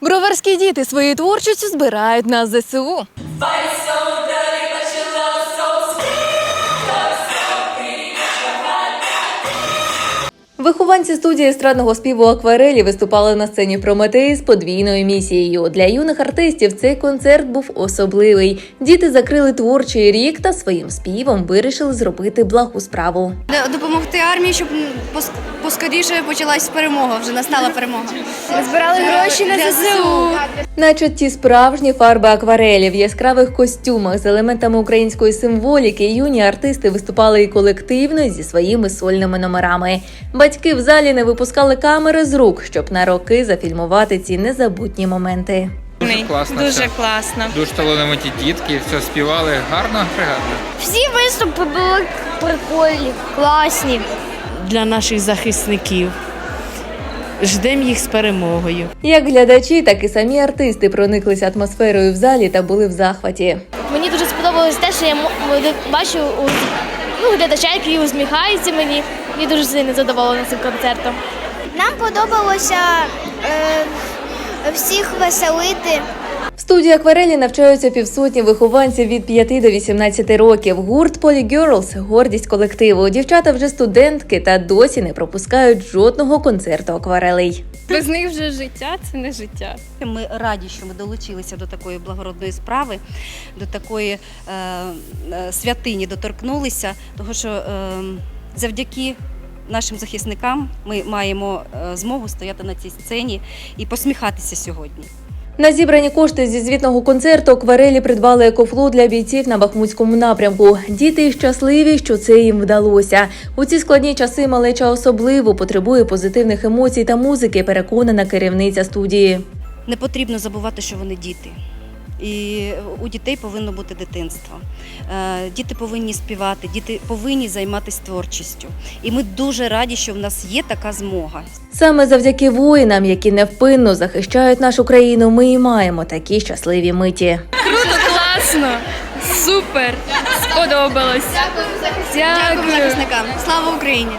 Броварські діти своєю творчістю збирають на ЗСУ. Вихованці студії естрадного співу Акварелі виступали на сцені Прометеї з подвійною місією. Для юних артистів цей концерт був особливий. Діти закрили творчий рік та своїм співом вирішили зробити благу справу. Допомогти армії, щоб поскоріше почалась перемога. Вже настала перемога. Збирали гроші на ЗСУ. Наче ті справжні фарби акварелі в яскравих костюмах з елементами української символіки, юні артисти виступали і колективно зі своїми сольними номерами. Батьки в залі не випускали камери з рук, щоб на роки зафільмувати ці незабутні моменти. Дуже класно. Дуже все. класно. Дуже талановиті дітки, все співали гарно, пригадно. Всі виступи були прикольні, класні. Для наших захисників. Ждемо їх з перемогою. Як глядачі, так і самі артисти прониклися атмосферою в залі та були в захваті. Мені дуже сподобалось те, що я бачу у ну, глядача, який усміхається мені. Я дуже сильно задоволена цим концертом. Нам подобалося е, всіх веселити. В студії акварелі навчаються півсотні вихованців від 5 до 18 років. Гурт Poly Girls – гордість колективу. Дівчата вже студентки та досі не пропускають жодного концерту акварелей. Без них вже життя це не життя. Ми раді, що ми долучилися до такої благородної справи, до такої е, е, святині доторкнулися, тому що е, завдяки нашим захисникам ми маємо е, змогу стояти на цій сцені і посміхатися сьогодні. На зібрані кошти зі звітного концерту акварелі придбали екофло для бійців на Бахмутському напрямку. Діти щасливі, що це їм вдалося. У ці складні часи малеча особливо потребує позитивних емоцій та музики. Переконана керівниця студії. Не потрібно забувати, що вони діти. І у дітей повинно бути дитинство. Е, Діти повинні співати, діти повинні займатися творчістю. І ми дуже раді, що в нас є така змога. Саме завдяки воїнам, які невпинно захищають нашу країну, ми і маємо такі щасливі миті. Класно, супер, сподобалось. Дякую захисникам. Слава Україні!